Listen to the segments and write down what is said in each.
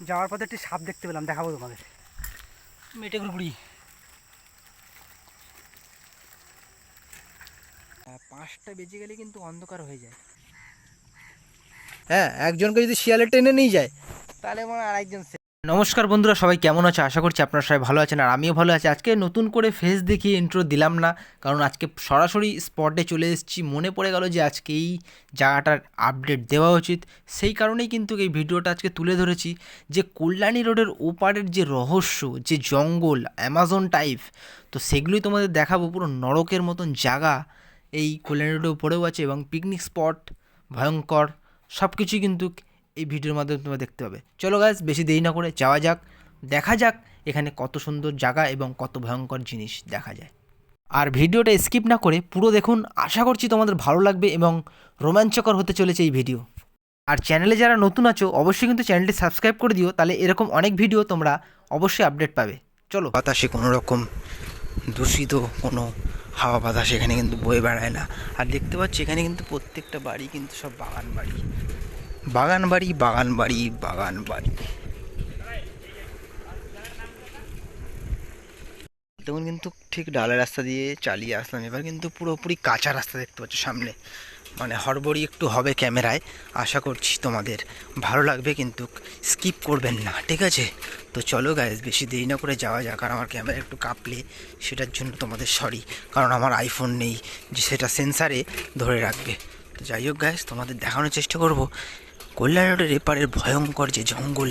যাওয়ার পথে একটি সাপ দেখতে পেলাম দেখাবো তোমাদের। মেটে গুড়ি পাঁচটা বেজে গেলে কিন্তু অন্ধকার হয়ে যায়। হ্যাঁ একজনকে যদি শিয়ালে টেনে নিয়ে যায় তাহলে মনে হয় আরেকজন সে- নমস্কার বন্ধুরা, সবাই কেমন আছে? আশা করছি আপনারা সবাই ভালো আছেন আর আমিও ভালো আছি। আজকে নতুন করে ফেস দেখিয়ে ইন্ট্রো দিলাম না, কারণ আজকে সরাসরি স্পটে চলে এসেছি। মনে পড়ে গেল যে আজকে এই জায়গাটার আপডেট দেওয়া উচিত। সেই কারণেই কিন্তু এই ভিডিওটা আজকে তুলে ধরেছি যে কল্যাণী রোডের ওপারের যে রহস্য, যে জঙ্গল অ্যামাজন টাইপ তো সেগুলোই তোমাদের দেখাবো। পুরো নরকের মতন জায়গা এই কল্যাণী রোডের উপরেও আছে এবং পিকনিক স্পট ভয়ঙ্কর সব কিছুই কিন্তু এই ভিডিওর মাধ্যমে তোমরা দেখতে পাবে। চলো গাছ বেশি দেরি না করে যাওয়া যাক, দেখা যাক এখানে কত সুন্দর জায়গা এবং কত ভয়ঙ্কর জিনিস দেখা যায়। আর ভিডিওটা স্কিপ না করে পুরো দেখুন, আশা করছি তোমাদের ভালো লাগবে এবং রোমাঞ্চকর হতে চলেছে এই ভিডিও আর চ্যানেলে যারা নতুন আছো, অবশ্যই কিন্তু চ্যানেলটি সাবস্ক্রাইব করে দিও, তাহলে এরকম অনেক ভিডিও তোমরা অবশ্যই আপডেট পাবে। চলো। বাতাসে কোনো রকম দূষিত কোনো হাওয়া বাতাস এখানে কিন্তু বয়ে বেড়ায় না। আর দেখতে পাচ্ছি, এখানে কিন্তু প্রত্যেকটা বাড়ি কিন্তু সব বাগান বাড়ি। বাগান বাড়ি বাগান বাড়ি বাগান বাড়ি। তখন কিন্তু ঠিক ডালের রাস্তা দিয়ে চালিয়ে আসলাম। এবার কিন্তু পুরোপুরি কাঁচা রাস্তা দেখতে পাচ্ছ সামনে। মানে হড়বড়ি একটু হবে ক্যামেরায়। আশা করছি তোমাদের ভালো লাগবে, কিন্তু স্কিপ করবেন না, ঠিক আছে? তো চলো গাইজ বেশি দেরি না করে যাওয়া যাক। আর আমার ক্যামেরা একটু কাঁপলে সেটার জন্য তোমাদের সরি কারণ আমার আইফোন নেই, যে সেটা সেন্সারে ধরে রাখবে। তো যাই হোক গাইজ তোমাদের দেখানোর চেষ্টা করব। কল্যাণ রোডের এপারের ভয়ঙ্কর যে জঙ্গল।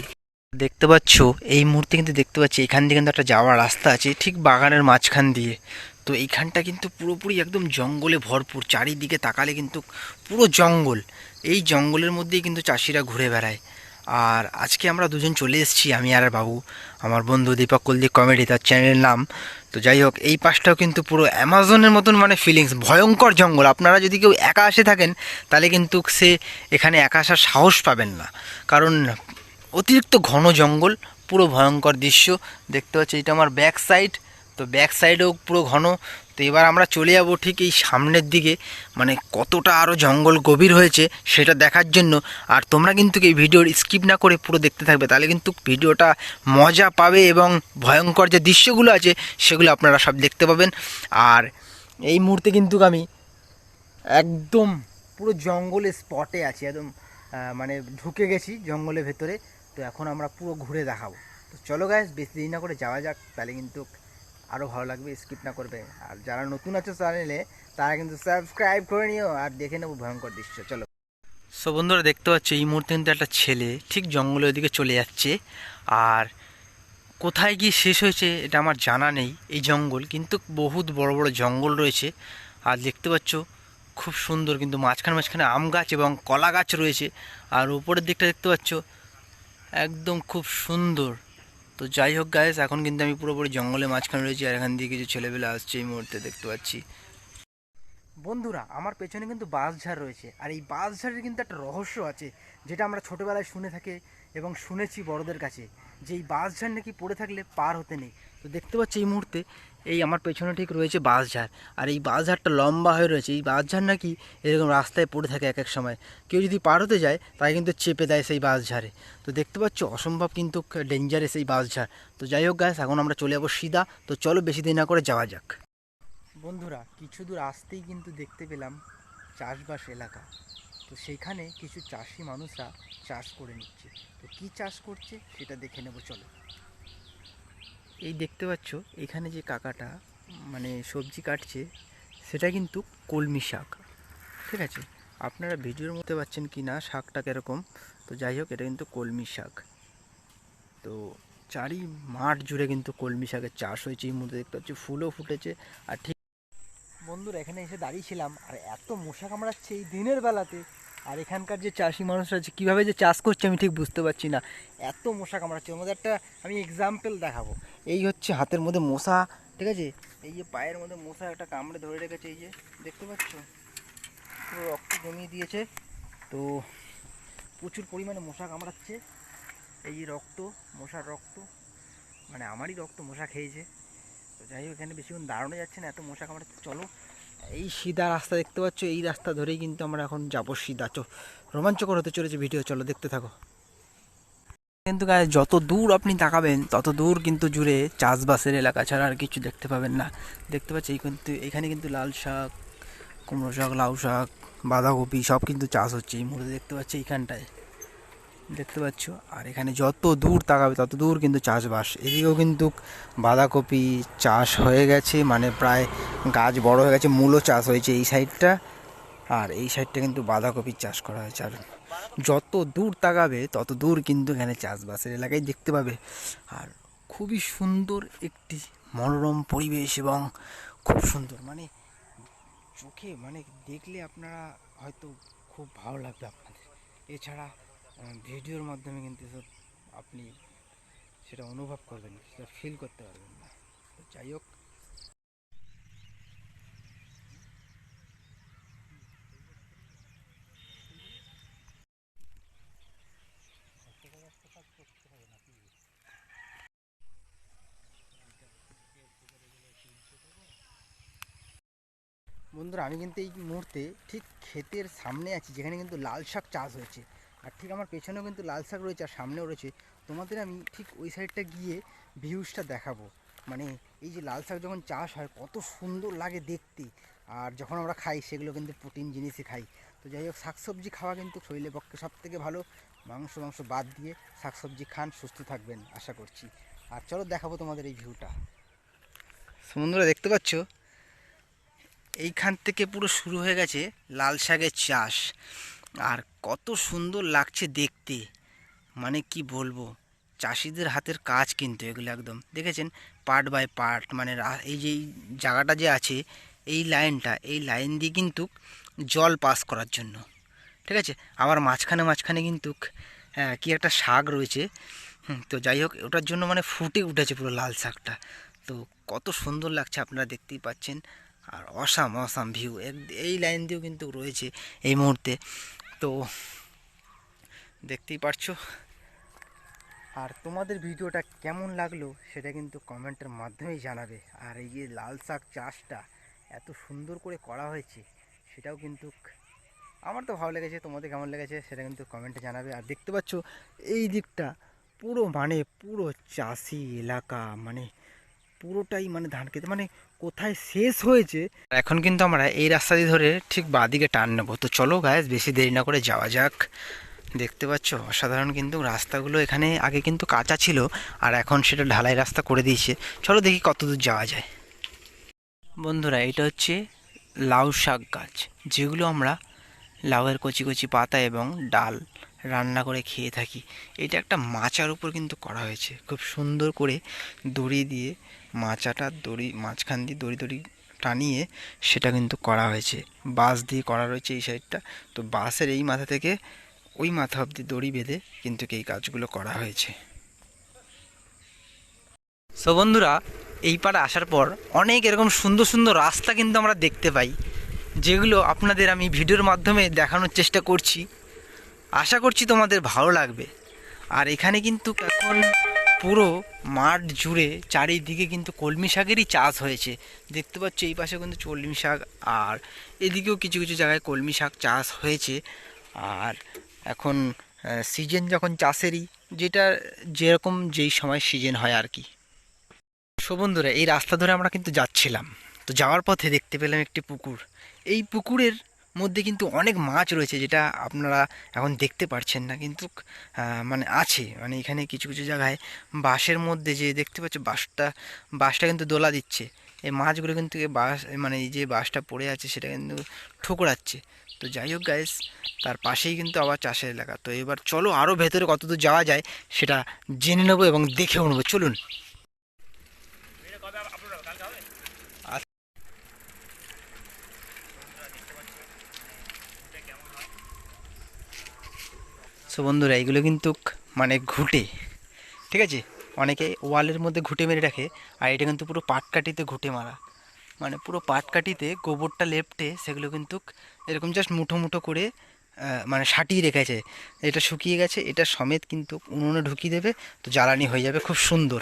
দেখতে পাচ্ছ, এই মুহূর্তে কিন্তু দেখতে পাচ্ছি, এখান দিয়ে কিন্তু একটা যাওয়ার রাস্তা আছে, ঠিক বাগানের মাঝখান দিয়ে। তো এইখানটা কিন্তু পুরোপুরি একদম জঙ্গলে ভরপুর, চারিদিকে তাকালে কিন্তু পুরো জঙ্গল। এই জঙ্গলের মধ্যেই কিন্তু চাষিরা ঘুরে বেড়ায়। আর আজকে আমরা দুজন চলে এসেছি, আমি আর বাবু। আমার বন্ধু দীপক কুলদি কমেডি, তার চ্যানেলের নাম তো যাই হোক, এই পাশটাও কিন্তু পুরো অ্যামাজনের মতন মানে ফিলিংস ভয়ঙ্কর জঙ্গল। আপনারা যদি কেউ একা আসে থাকেন, তাহলে কিন্তু সে এখানে একা আসার সাহস পাবেন না। কারণ অতিরিক্ত ঘন জঙ্গল, পুরো ভয়ঙ্কর দৃশ্য। দেখতে পাচ্ছি, এটা আমার ব্যাক সাইড তো ব্যাক সাইডেও পুরো ঘন। তো এবার আমরা চলে যাব ঠিক এই সামনের দিকে। মানে কতটা আরও জঙ্গল গভীর হয়েছে সেটা দেখার জন্য। আর তোমরা কিন্তু এই ভিডিওর স্কিপ না করে পুরো দেখতে থাকবে। তাহলে কিন্তু ভিডিওটা মজা পাবে এবং ভয়ঙ্কর যে দৃশ্যগুলো আছে, সেগুলো আপনারা সব দেখতে পাবেন। আর এই মুহূর্তে কিন্তু আমি একদম পুরো জঙ্গলের স্পটে আছি, একদম মানে ঢুকে গেছি জঙ্গলের ভেতরে। তো এখন আমরা পুরো ঘুরে দেখাবো। তো চলো গাইস বেশি দেরি না করে যাওয়া যাক। তাহলে কিন্তু আরও ভালো লাগবে স্কিপ না করবে। আর যারা নতুন আছে চ্যানেলে তারা কিন্তু সাবস্ক্রাইব করে নিও আর দেখে নেব ভয়ঙ্কর দৃশ্য, চলো। সো বন্ধুরা, দেখতে পাচ্ছ, এই মুহূর্তে কিন্তু একটা ছেলে ঠিক জঙ্গলের দিকে চলে যাচ্ছে। আর কোথায় গিয়ে শেষ হয়েছে এটা আমার জানা নেই, এই জঙ্গল। কিন্তু বহুত বড় বড় জঙ্গল রয়েছে। আর দেখতে পাচ্ছ, খুব সুন্দর কিন্তু মাঝখানে মাঝখানে আম গাছ এবং কলা গাছ রয়েছে। আর উপরের দিকটা দেখতে পাচ্ছ, একদম খুব সুন্দর। তো যাই হোক গায়েস এখন কিন্তু আমি পুরোপুরি জঙ্গলে মাঝখানে রয়েছি আর এখান দিয়ে কিছু ছেলেবেলা আসছে এই মুহূর্তে দেখতে পাচ্ছি। বন্ধুরা, আমার পেছনে কিন্তু বাঁশঝাড় রয়েছে আর এই বাঁশঝাড়ের কিন্তু একটা রহস্য আছে যেটা আমরা ছোটোবেলায় শুনে থাকি এবং শুনেছি বড়দের কাছে যে এই বাঁশঝাড় নাকি পড়ে থাকলে পার হতে নেই। তো দেখতে পাচ্ছি এই মুহূর্তে এই আমার পেছনে ঠিক রয়েছে বাঁশঝাড়। আর এই বাঁশঝাড়টা লম্বা হয়ে রয়েছে। এই বাঁশঝাড় নাকি এরকম রাস্তায় পড়ে থাকে এক এক সময়। কেউ যদি পার হতে যায় তাই কিন্তু চেপে দেয় সেই বাঁশঝাড়ে। তো দেখতে পাচ্ছ, অসম্ভব কিন্তু ডেঞ্জারাস এই বাঁশঝাড়। তো যাই হোক গাছ এখন আমরা চলে যাব সিধা। তো চলো বেশি দিন না করে যাওয়া যাক। বন্ধুরা, কিছু দূর আসতেই কিন্তু দেখতে পেলাম চাষবাস এলাকা। তো সেইখানে কিছু চাষি মানুষরা চাষ করে নিচ্ছে। তো কি চাষ করছে, সেটা দেখে নেব, চলো। এই দেখতে পাচ্ছ, এখানে যে কাকাটা মানে সবজি কাটছে, সেটা কিন্তু কলমি শাক। ঠিক আছে? আপনারা ভিডিওর মধ্যে পাচ্ছেন কি না, শাকটা কীরকম? তো যাই হোক, এটা কিন্তু কলমি শাক। তো চারি মাঠ জুড়ে কিন্তু কলমি শাকের চাষ হয়েছে, এই মধ্যে দেখতে পাচ্ছি ফুলও ফুটেছে। আর ঠিক বন্ধুরা, এখানে এসে দাঁড়িয়েছিলাম, আর এত মশা কামড়াচ্ছে এই দিনের বেলাতে। আর এখানকার যে চাষি মানুষরা যে কীভাবে যে চাষ করছে আমি ঠিক বুঝতে পারছি না। এত মশা কামড়াচ্ছে। ওর মধ্যে একটা আমি এক্সাম্পল দেখাবো। এই হচ্ছে হাতের মধ্যে মশা, ঠিক আছে? এই যে পায়ের মধ্যে মশা একটা কামড়ে ধরে রেখেছে, এই যে, দেখতে পাচ্ছ? পুরো রক্ত জমিয়ে দিয়েছে। তো প্রচুর পরিমাণে মশা কামড়াচ্ছে। এই রক্ত, মশার রক্ত মানে আমারই রক্ত মশা খেয়েছে। তো যাই হোক, এখানে বেশিক্ষণ দাঁড়ানো যাচ্ছে না, এত মশা কামড়াচ্ছে। চলো, এই সিধা রাস্তা দেখতে পাচ্ছ। এই রাস্তা ধরেই কিন্তু আমরা এখন যাব সিধা। চো, রোমাঞ্চকর হতে চলেছে ভিডিও। চলো, দেখতে থাকো। কিন্তু গায়ে যত দূর আপনি তাকাবেন, তত দূর কিন্তু জুড়ে চাষবাসের এলাকা ছাড়া আর কিছু দেখতে পাবেন না। দেখতে পাচ্ছি, এই কিন্তু, এখানে কিন্তু লাল শাক, কুমড়ো শাক, লাউ শাক, বাঁধাকপি, সব কিন্তু চাষ হচ্ছে এই মুহূর্তে। দেখতে পাচ্ছি এইখানটায়। দেখতে পাচ্ছ? আর এখানে যত দূর তাকাবে, তত দূর কিন্তু চাষবাস। এদিকেও কিন্তু বাঁধাকপি চাষ হয়ে গেছে মানে প্রায় গাছ বড় হয়ে গেছে মূলও চাষ হয়েছে এই সাইডটা আর এই সাইডটা কিন্তু বাঁধাকপির চাষ করা হয়েছে। আর যত দূর তাকাবে, তত দূর কিন্তু এখানে চাষবাসের এলাকায় দেখতে পাবে। আর খুবই সুন্দর একটি মনোরম পরিবেশ এবং খুব সুন্দর। মানে চোখে মানে দেখলে আপনারা হয়তো খুব ভালো লাগবে আপনাদের। এছাড়া ভিডিওর মাধ্যমে কিন্তু এসব আপনি সেটা অনুভব করবেন, সেটা ফিল করতে পারবেন না। তো যাই হোক বন্ধুরা, আমি কিন্তু এই মুহূর্তে ঠিক ক্ষেতের সামনে আছি, যেখানে কিন্তু লাল শাক চাষ হয়েছে। আর ঠিক আমার পেছনেও কিন্তু লাল শাক রয়েছে আর সামনেও রয়েছে। তোমাদের আমি ঠিক ওই সাইডটা গিয়ে ভিউজটা দেখাবো। মানে এই যে লাল শাক যখন চাষ হয়, কত সুন্দর লাগে দেখতে। আর যখন আমরা খাই, সেগুলো কিন্তু প্রোটিন জিনিসই খাই। তো যাই হোক, শাকসবজি খাওয়া কিন্তু শরীরের পক্ষে সব থেকে ভালো। মাংস মাংস বাদ দিয়ে শাকসবজি খান, সুস্থ থাকবেন, আশা করছি। আর চলো দেখাবো তোমাদের এই ভিউটা সমুদ্র দেখতে পাচ্ছ? এইখান থেকে পুরো শুরু হয়ে গেছে লাল শাকের চাষ। আর কত সুন্দর লাগছে দেখতে। মানে কি বলব? চাষিদের হাতের কাজ কিন্তু এগুলো একদম। দেখেছেন? Part by part. মানে এই যে জায়গাটা যে আছে এই লাইনটা এই লাইন দিয়ে কিন্তু জল পাস করার জন্য। ঠিক আছে? আবার মাঝখানে মাঝখানে কিন্তু হ্যাঁ, কি একটা শাক রয়েছে। তো যাই হোক ওটার জন্য মানে ফুটে উঠেছে পুরো লাল শাকটা। তো কত সুন্দর লাগছে আপনারা দেখতেই পাচ্ছেন। আর অসাম অসাম ভিউ এই লাইন দিয়েও কিন্তু রয়েছে এই মুহূর্তে। তো দেখতেই পারছ। আর তোমাদের ভিডিওটা কেমন লাগল সেটা কিন্তু কমেন্টের মাধ্যমেই জানাবে। আর এই যে লাল শাক চাষটা এত সুন্দর করে করা হয়েছে, সেটাও কিন্তু আমার তো ভালো লেগেছে, তোমাদের কেমন লেগেছে সেটা কিন্তু কমেন্টে জানাবে। আর দেখতে পাচ্ছ, এই দিকটা পুরো মানে পুরো চাষি এলাকা মানে পুরোটাই মানে ধান খেতে মানে কোথায় শেষ হয়েছে। এখন কিন্তু আমরা এই রাস্তা দিয়ে ধরে ঠিক বাদিকে টান নেব। তো চলো গায়ে বেশি দেরি না করে যাওয়া যাক। দেখতে পাচ্ছ, অসাধারণ কিন্তু রাস্তাগুলো এখানে আগে কিন্তু কাঁচা ছিল, আর এখন সেটা ঢালাই রাস্তা করে দিয়েছে। চলো দেখি কত দূর যাওয়া যায়। বন্ধুরা, এটা হচ্ছে লাউ শাক গাছ, যেগুলো আমরা লাউয়ের কচি কচি পাতা এবং ডাল রান্না করে খেয়ে থাকি। এটা একটা মাচার উপর কিন্তু করা হয়েছে। খুব সুন্দর করে দড়ি দিয়ে মাচাটা দড়ি, মাঝখান দিয়ে দড়ি দড়ি টানিয়ে সেটা কিন্তু করা হয়েছে। বাঁশ দিয়ে করা রয়েছে এই সাইডটা। তো বাঁশের এই মাথা থেকে ওই মাথা অবধি দড়ি বেঁধে কিন্তু এই কাজগুলো করা হয়েছে। সো বন্ধুরা, এই পাড়ে আসার পর অনেক এরকম সুন্দর সুন্দর রাস্তা কিন্তু আমরা দেখতে পাই, যেগুলো আপনাদের আমি ভিডিওর মাধ্যমে দেখানোর চেষ্টা করছি। আশা করছি তোমাদের ভালো লাগবে। আর এখানে কিন্তু এখন পুরো মাঠ জুড়ে চারিদিকে কিন্তু কলমি শাকেরই চাষ হয়েছে। দেখতে পাচ্ছ এই পাশে কিন্তু কলমি শাক আর এদিকেও কিছু কিছু জায়গায় কলমি শাক চাষ হয়েছে। আর এখন সিজন যখন চাষেরই, যেটা যেরকম যেই সময় সিজন হয় আর কি। সো বন্ধুরা, এই রাস্তা ধরে আমরা কিন্তু যাচ্ছিলাম। তো যাওয়ার পথে দেখতে পেলাম একটি পুকুর। এই পুকুরের মধ্যে কিন্তু অনেক মাছ রয়েছে যেটা আপনারা এখন দেখতে পারছেন না, কিন্তু মানে আছে। মানে এখানে কিছু কিছু জায়গায় বাঁশের মধ্যে যে দেখতে পাচ্ছ, বাঁশটা বাঁশটা কিন্তু দোলা দিচ্ছে। এই মাছগুলো কিন্তু বাঁশ মানে এই যে বাঁশটা পড়ে আছে সেটা কিন্তু ঠোকরাচ্ছে। তো যাই হোক গাইস তার পাশেই কিন্তু আবার চাষের এলাকা। তো এবার চলো আরও ভেতরে কতদূর যাওয়া যায় সেটা জেনে নেব এবং দেখেও নেব। চলুন। সো বন্ধুরা, এগুলো কিন্তু মানে ঘুটে, ঠিক আছে? অনেকে ওয়ালের মধ্যে ঘুটে মেরে রাখে, আর এটা কিন্তু পুরো পাটকাঠিতে ঘুটে মারা। মানে পুরো পাটকাঠিতে গোবরটা লেপটে, সেগুলো কিন্তু এরকম জাস্ট মুঠো মুঠো করে মানে সাটিয়ে রেখেছে। এটা শুকিয়ে গেছে, এটা সমেত কিন্তু উনুনে ঢুকিয়ে দেবে, তো জ্বালানি হয়ে যাবে খুব সুন্দর।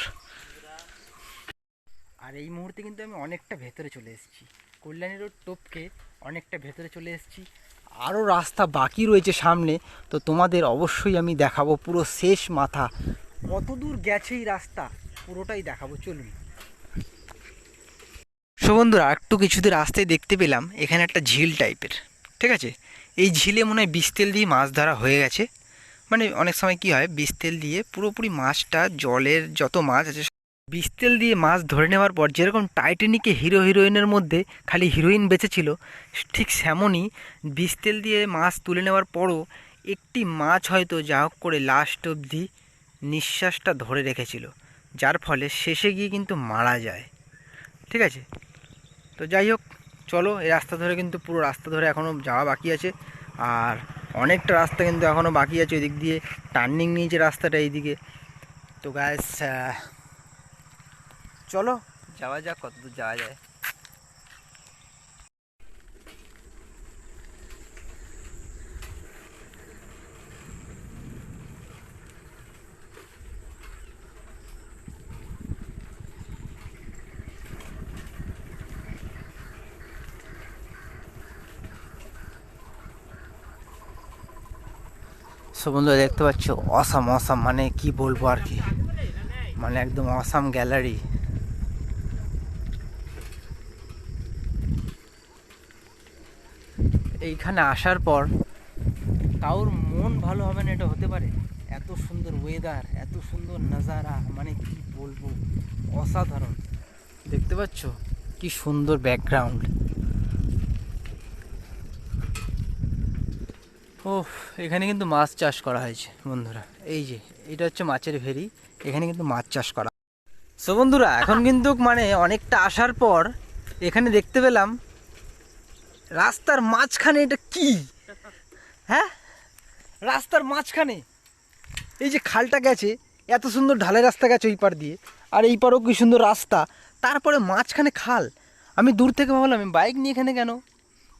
আর এই মুহূর্তে কিন্তু আমি অনেকটা ভেতরে চলে এসেছি। কল্যাণী রোড টোপকে অনেকটা ভেতরে চলে এসেছি। আরও রাস্তা বাকি রয়েছে সামনে, তো তোমাদের অবশ্যই আমি দেখাবো পুরো শেষ মাথা। কত দূর গেছে এই রাস্তা? পুরোটাই দেখাবো, চলুন। সো বন্ধুরা, একটু কিছুদিন রাস্তায় দেখতে পেলাম, এখানে একটা ঝিল টাইপের, ঠিক আছে? এই ঝিলে মনে হয় বিষ তেল দিয়ে মাছ ধরা হয়ে গেছে। মানে অনেক সময় কি হয়, বিষ তেল দিয়ে পুরোপুরি মাছটা, জলের যত মাছ আছে বিষ তেল দিয়ে মাছ ধরে নেওয়ার পর যেরকম টাইটানিকে হিরো হিরোইনের মধ্যে খালি হিরোইন বেঁচেছিল, ঠিক সেমনই বিষ তেল দিয়ে মাছ তুলে নেওয়ার পরও একটি মাছ হয়তো যা হোক করে লাস্ট অবধি নিঃশ্বাসটা ধরে রেখেছিল, যার ফলে শেষে গিয়ে কিন্তু মারা যায়। ঠিক আছে? তো যাই হোক, চলো, এই রাস্তা ধরে কিন্তু পুরো রাস্তা ধরে এখনও যাওয়া বাকি আছে। আর অনেকটা রাস্তা কিন্তু এখনও বাকি আছে, ওইদিক দিয়ে টার্নিং নিয়েছে রাস্তাটা এইদিকে। তো গ্যাস চলো যাওয়া যাক কতদূর যাওয়া যায় সো বন্ধুরা দেখতে পাচ্ছ অসাম অসাম মানে কি বলব আর কি মানে একদম অসাম গ্যালারি এইখানে আসার পর কারোর মন ভালো হবে না, এটা হতে পারে। এত সুন্দর ওয়েদার এত সুন্দর নাজারা মানে কি বলব, অসাধারণ। দেখতে পাচ্ছ? কি সুন্দর ব্যাকগ্রাউন্ড ও এখানে কিন্তু মাছ চাষ করা হয়েছে, বন্ধুরা। এই যে, এটা হচ্ছে মাছের ভেরি এখানে কিন্তু মাছ চাষ করা। সো বন্ধুরা, এখন কিন্তু মানে অনেকটা আসার পর এখানে দেখতে পেলাম রাস্তার মাঝখানে এটা কি? হ্যাঁ? রাস্তার মাঝখানে। এই যে খালটা গেছে, এত সুন্দর ঢালাই রাস্তা গেছে ওই পার দিয়ে। আর এই পারও কি সুন্দর রাস্তা। তারপরে মাঝখানে খাল। আমি দূর থেকে ভাবলাম, আমি বাইক নিয়ে এখানে কেন?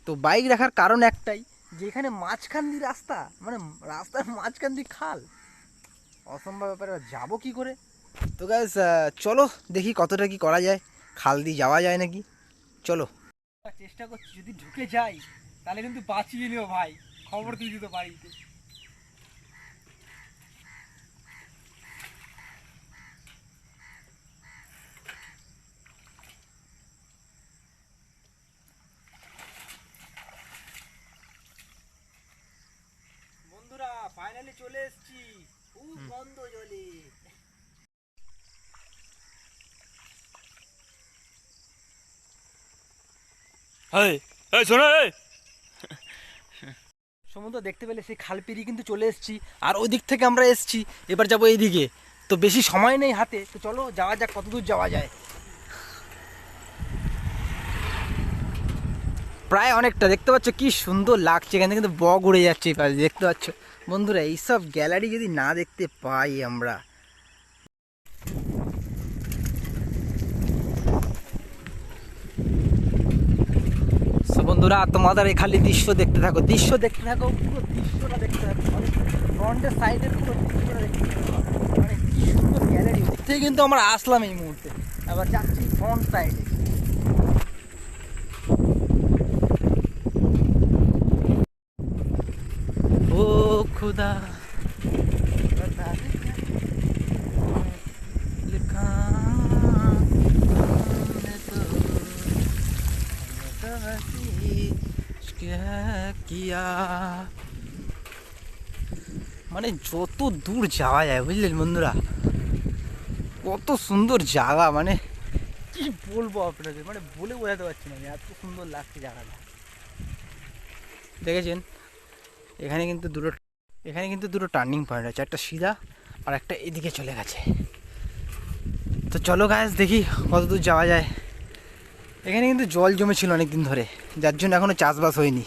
তো বাইক রাখার কারণ একটাই যে এখানে মাঝখান দিয়ে রাস্তা মানে রাস্তার মাঝখান দিয়ে খাল। অসম্ভব ব্যাপারে যাব কি করে? তো গ্যাস চলো দেখি কতটা কি করা যায়। খাল দিয়ে যাওয়া যায় নাকি? চলো। চেষ্টা করছি যদি ঢুকে যাই তাহলে কিন্তু বাঁচিয়ে নিও ভাই। খবর দিয়ে দিত বাড়িতে। বন্ধুরা ফাইনালি চলে এসেছি। খুব গন্ধ জলে। সমুদ্র দেখতে পেলে সেই খাল পেরিয়ে কিন্তু চলে এসেছি, আর ওই দিক থেকে আমরা এসেছি। এবার যাব এইদিকে তো বেশি সময় নেই হাতে, তো চলো যাওয়া যাক কত দূর যাওয়া যায়। প্রায় অনেকটা, দেখতে পাচ্ছ কি সুন্দর লাগছে, এখানে কিন্তু বগ উড়ে যাচ্ছে দেখতে পাচ্ছ। বন্ধুরা, এইসব গ্যালারি যদি না দেখতে পাই আমরা বন্ধুরা, তোমাদের এই খালি দৃশ্য দেখতে থাকো। দৃশ্য দেখতে থাকো, পুরো দৃশ্যটা দেখতে থাকো। ফ্রন্টের সাইডের পুরো দৃশ্যটা দেখতে থাকো। মানে কি সুন্দর গ্যালারি কিন্তু আমরা আসলাম এই মুহূর্তে। আবার যাচ্ছি ফ্রন্ট সাইডে ও খুদা। किया মানে যত দূর যাওয়া যায়, বুঝলেন বন্ধুরা? কত সুন্দর জায়গা মানে কি বলব আপনাদের? মানে বলে বোঝাতে পারছি না এত সুন্দর লাগছে জায়গাটা। দেখেছেন? এখানে কিন্তু দুটো, এখানে কিন্তু দুটো টার্নিং পয়েন্ট আছে। একটা সিধা আর একটা এদিকে চলে গেছে। তো চলো গাছ দেখি কত দূর যাওয়া যায়। এখানে কিন্তু জল জমেছিল অনেক দিন ধরে। যার জন্য এখনও চাষবাস হয়নি।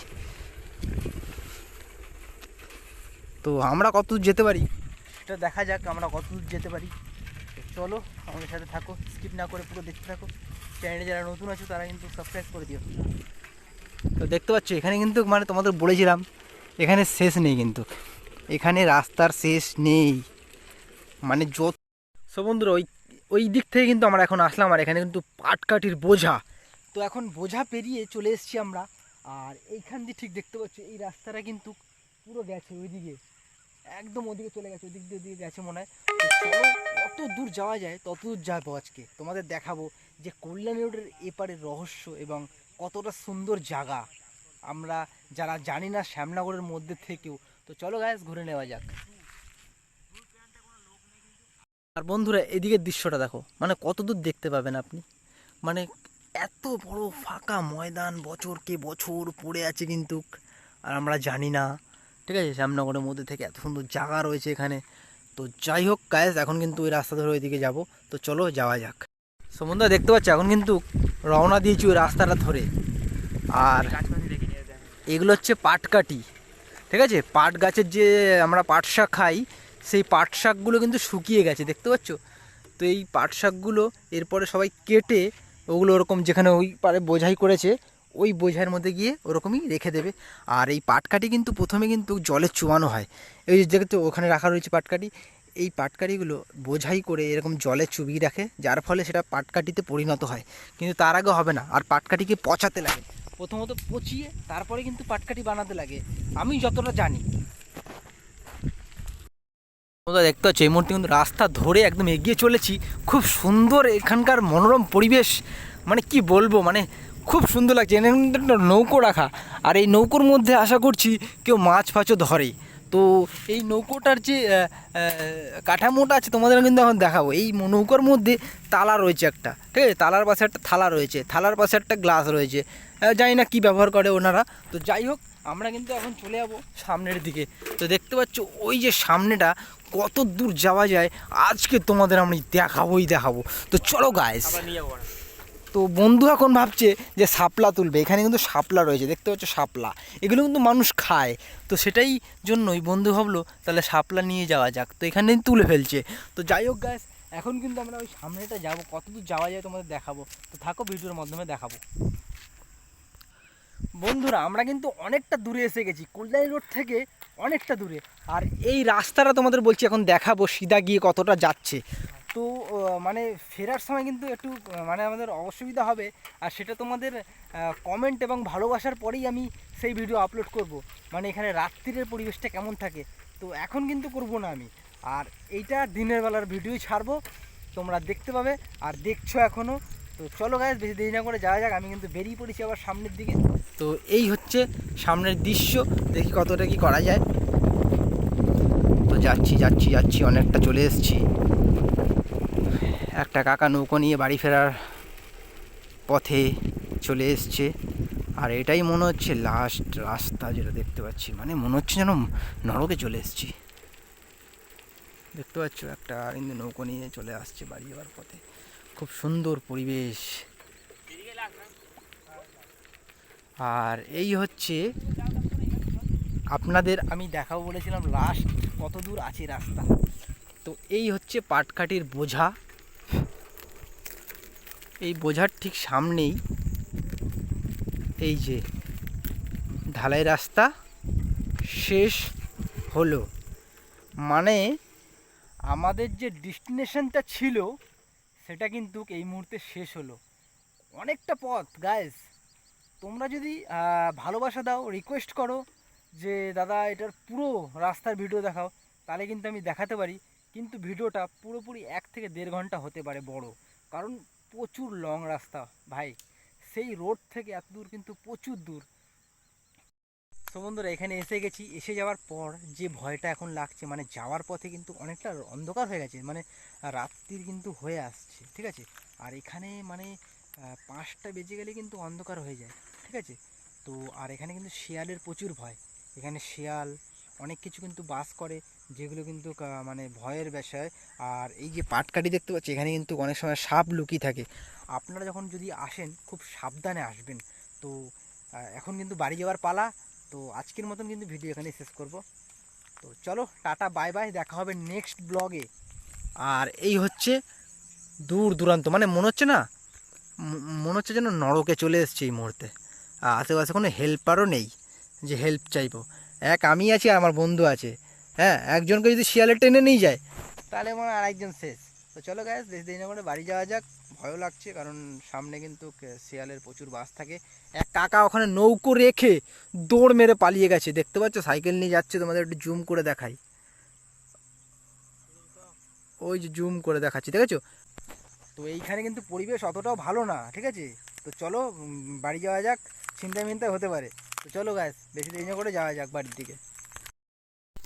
তো আমরা কত দূর যেতে পারি? সেটা দেখা যাক, আমরা কত দূর যেতে পারি। চলো, আমাদের সাথে থাকো স্কিপ না করে পুরো দেখতে থাকো। চ্যানেলে যারা নতুন আছো, তারা কিন্তু সাবস্ক্রাইব করে দিও। তো দেখতে পাচ্ছ, এখানে কিন্তু মানে তোমাদের বলেছিলাম, এখানে শেষ নেই কিন্তু। এখানে রাস্তার শেষ নেই। মানে যত সো বন্ধুরা, ওই ওই দিক থেকে কিন্তু আমরা এখন আসলাম, আর এখানে কিন্তু পাটকাঠির বোঝা। তো এখন বোঝা পেরিয়ে চলে এসেছি আমরা। আর এইখান দিয়ে ঠিক দেখতে পাচ্ছ, এই রাস্তাটা কিন্তু পুরো গেছে ওইদিকে। একদম ওদিকে চলে গেছে, ওদিক দিয়ে ওদিকে গেছে মনে হয়। কত দূর যাওয়া যায়, তত দূর যাব আজকে। তোমাদের দেখাবো যে কল্যাণী রোডের এপারের রহস্য এবং কতটা সুন্দর জায়গা। আমরা যারা জানি না শ্যামনগরের মধ্যে থেকেও, তো চলো গায়ে ঘুরে নেওয়া যাক। আর বন্ধুরা, এদিকের দৃশ্যটা দেখো। মানে কত দূর দেখতে পাবেন আপনি? মানে এত বড় ফাঁকা ময়দান বছরকে বছর পড়ে আছে কিন্তু। আর আমরা জানি না ঠিক আছে? শ্যামনগরের মধ্যে থেকে এত সুন্দর জায়গা রয়েছে এখানে। তো যাই হোক গায়েস এখন কিন্তু ওই রাস্তা ধরে ওইদিকে যাব। তো চলো যাওয়া যাক। সমুদ্র দেখতে পাচ্ছ? এখন কিন্তু রওনা দিয়েছি ওই রাস্তাটা ধরে। আর এগুলো হচ্ছে পাটকাটি ঠিক আছে? পাট গাছের যে আমরা পাট শাক খাই, সেই পাট শাকগুলো কিন্তু শুকিয়ে গেছে। দেখতে পাচ্ছ? তো এই পাট শাকগুলো এরপরে সবাই কেটে ওগুলো ওরকম যেখানে ওই পারে বোঝাই করেছে ওই বোঝাইয়ের মধ্যে গিয়ে ওরকমই রেখে দেবে। আর এই পাটকাঠি কিন্তু প্রথমে কিন্তু জলে চুয়ানো হয়। এই যে দেখতে ওখানে রাখা রয়েছে পাটকাঠি। এই পাটকাঠিগুলো বোঝাই করে এরকম জলে চুবিয়ে রাখে, যার ফলে সেটা পাটকাঠিতে পরিণত হয়। কিন্তু তার আগে হবে না, আর পাটকাঠিকে পচাতে লাগে। প্রথমত পচিয়ে, তারপরে কিন্তু পাটকাঠি বানাতে লাগে। আমি যতটা জানি। তোমরা দেখতে পাচ্ছ, এই মুহূর্তে কিন্তু রাস্তা ধরে একদম এগিয়ে চলেছি। খুব সুন্দর এখানকার মনোরম পরিবেশ। মানে কি বলব মানে খুব সুন্দর লাগছে। এখানে একটা নৌকো রাখা। আর এই নৌকোর মধ্যে আশা করছি কেউ মাছ ফাছও ধরে। তো এই নৌকোটার যে কাঠামোটা আছে তোমাদের কিন্তু এখন দেখাবো। এই নৌকোর মধ্যে তালা রয়েছে একটা। ঠিক আছে? তালার পাশে একটা থালা রয়েছে। থালার পাশে একটা গ্লাস রয়েছে। জানি না কী ব্যবহার করে ওনারা। তো যাই হোক, আমরা কিন্তু এখন চলে যাব সামনের দিকে। তো দেখতে পাচ্ছ, ওই যে সামনেটা কত দূর যাওয়া যায়, আজকে তোমাদের আমি দেখাবোই দেখাবো। তো চলো গাইস তো বন্ধু এখন ভাবছে যে শাপলা তুলবে। এখানে কিন্তু শাপলা রয়েছে, দেখতে পাচ্ছ শাপলা। এগুলো কিন্তু মানুষ খায়। তো সেটাই জন্যই বন্ধু ভাবলো, তাহলে শাপলা নিয়ে যাওয়া যাক। তো এখানে তুলে ফেলছে। তো যাই হোক গ্যাস এখন কিন্তু আমরা ওই সামনেটা যাব। কত দূর যাওয়া যায় তোমাদের দেখাবো। তো থাকো ভিডিওর মাধ্যমে দেখাবো। বন্ধুরা, আমরা কিন্তু অনেকটা দূরে এসে গেছি। কল্যাণী রোড থেকে অনেকটা দূরে। আর এই রাস্তাটা তোমাদের বলছি, এখন দেখাবো। সিধা গিয়ে কতটা যাচ্ছে। তো মানে ফেরার সময় কিন্তু একটু মানে আমাদের অসুবিধা হবে। আর সেটা তোমাদের কমেন্ট এবং ভালোবাসার পরেই আমি সেই ভিডিও আপলোড করব। মানে এখানে রাত্রিরের পরিবেশটা কেমন থাকে? তো এখন কিন্তু করব না আমি। আর এইটা দিনের বেলার ভিডিওই ছাড়বো। তোমরা দেখতে পাবে। আর দেখছ এখনও তো চলো গাছ বেশি দেরি না করে যাওয়া যাক। আমি কিন্তু বেরিয়ে পড়েছি আবার সামনের দিকে। তো এই হচ্ছে সামনের দৃশ্য। দেখি কতটা কি করা যায়। তো যাচ্ছি যাচ্ছি যাচ্ছি। অনেকটা চলে এসেছি। একটা কাকা নৌকো নিয়ে বাড়ি ফেরার পথে চলে এসছে। আর এটাই মনে হচ্ছে লাস্ট রাস্তা যেটা দেখতে পাচ্ছি। মানে মনে হচ্ছে যেন নরকে চলে এসেছি। দেখতে পাচ্ছ একটা কিন্তু নৌকো নিয়ে চলে আসছে বাড়ি যাওয়ার পথে। খুব সুন্দর পরিবেশ। আর এই হচ্ছে আপনাদের আমি দেখাবো বলেছিলাম লাস্ট কত দূর আছে রাস্তা। তো এই হচ্ছে পাটকাঠির বোঝা। এই বোঝার ঠিক সামনেই এই যে ঢালাই রাস্তা শেষ হলো। মানে আমাদের যে ডেস্টিনেশনটা ছিল, সেটা কিন্তু এই মুহূর্তে শেষ হলো। অনেকটা পথ গাইস তোমরা যদি ভালোবাসা দাও রিকোয়েস্ট করো যে, দাদা, এটার পুরো রাস্তার ভিডিও দেখাও। তাহলে কিন্তু আমি দেখাতে পারি। কিন্তু ভিডিওটা পুরোপুরি এক থেকে দেড় ঘণ্টা হতে পারে বড়। কারণ প্রচুর লং রাস্তা, ভাই। সেই রোড থেকে এত দূর কিন্তু প্রচুর দূর। তো বন্ধুরা, এখানে এসে গেছি। এসে যাওয়ার পর যে ভয়টা এখন লাগছে মানে যাওয়ার পথে কিন্তু অনেকটা অন্ধকার হয়ে গেছে মানে রাত্রির কিন্তু হয়ে আসছে, ঠিক আছে? আর এখানে মানে পাঁচটা বেজে গেলে কিন্তু অন্ধকার হয়ে যায়, ঠিক আছে? তো, আর এখানে কিন্তু শিয়ালের প্রচুর ভয়। এখানে শিয়াল অনেক কিছু কিন্তু বাস করে। যেগুলো কিন্তু মানে ভয়ের বিষয়। আর এই যে পাটকাঠি দেখতে পাচ্ছি, এখানে কিন্তু অনেক সময় সাপ লুকিয়ে থাকে। আপনারা যখন যদি আসেন, খুব সাবধানে আসবেন। তো এখন কিন্তু বাড়ি যাওয়ার পালা। তো আজকের মতন কিন্তু ভিডিও এখানে শেষ করব। তো চলো, টাটা, বাই বাই। দেখা হবে নেক্সট ব্লগে আর এই হচ্ছে দূর দূরান্ত। মানে মনে হচ্ছে না মনে হচ্ছে যেন নরকে চলে এসছে এই মুহূর্তে। আশেপাশে কোনো হেল্পারও নেই, যে হেল্প চাইব। এক আমি আছি আর আমার বন্ধু আছে। হ্যাঁ একজনকে যদি শিয়ালে টেনে নিয়ে যায়। তাহলে মনে হয় আরেকজন শেষ। তো চলো গ্যাস বেশি দেরি না করে বাড়ি যাওয়া যাক। ভয়ও লাগছে, কারণ সামনে কিন্তু শিয়ালের প্রচুর বাস থাকে। এক কাকা ওখানে নৌকো রেখে দৌড় মেরে পালিয়ে গেছে। দেখতে পাচ্ছ? সাইকেল নিয়ে যাচ্ছে, তোমাদের একটু জুম করে দেখাই। ওই যে জুম করে দেখাচ্ছি, দেখেছ? তো এইখানে কিন্তু পরিবেশ অতটাও ভালো না, ঠিক আছে? তো চলো বাড়ি যাওয়া যাক। চিন্তা মিন্তায় হতে পারে। তো চলো গ্যাস বেশি দেরি করে যাওয়া যাক বাড়ির দিকে।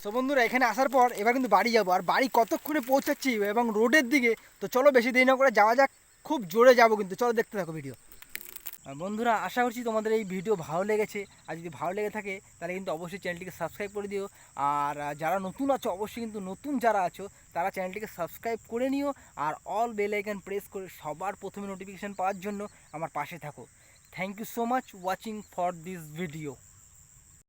তো বন্ধুরা, এখানে আসার পর এবার কিন্তু বাড়ি যাব। আর বাড়ি কতক্ষণে পৌঁছাচ্ছি এবং রোডের দিকে, তো চলো বেশি দেরি না করে যাওয়া যাক। খুব জোরে যাব কিন্তু, চলো দেখতে থাকো ভিডিও আর বন্ধুরা, আশা করছি তোমাদের এই ভিডিও ভালো লেগেছে। আর যদি ভালো লেগে থাকে, তাহলে কিন্তু অবশ্যই চ্যানেলটিকে সাবস্ক্রাইব করে দিও। আর যারা নতুন আছো, অবশ্যই কিন্তু নতুন যারা আছো, তারা চ্যানেলটিকে সাবস্ক্রাইব করে নিও। আর অল বেল আইকন প্রেস করে সবার প্রথমে নোটিফিকেশান পাওয়ার জন্য আমার পাশে থাকো। Thank you so much watching for this video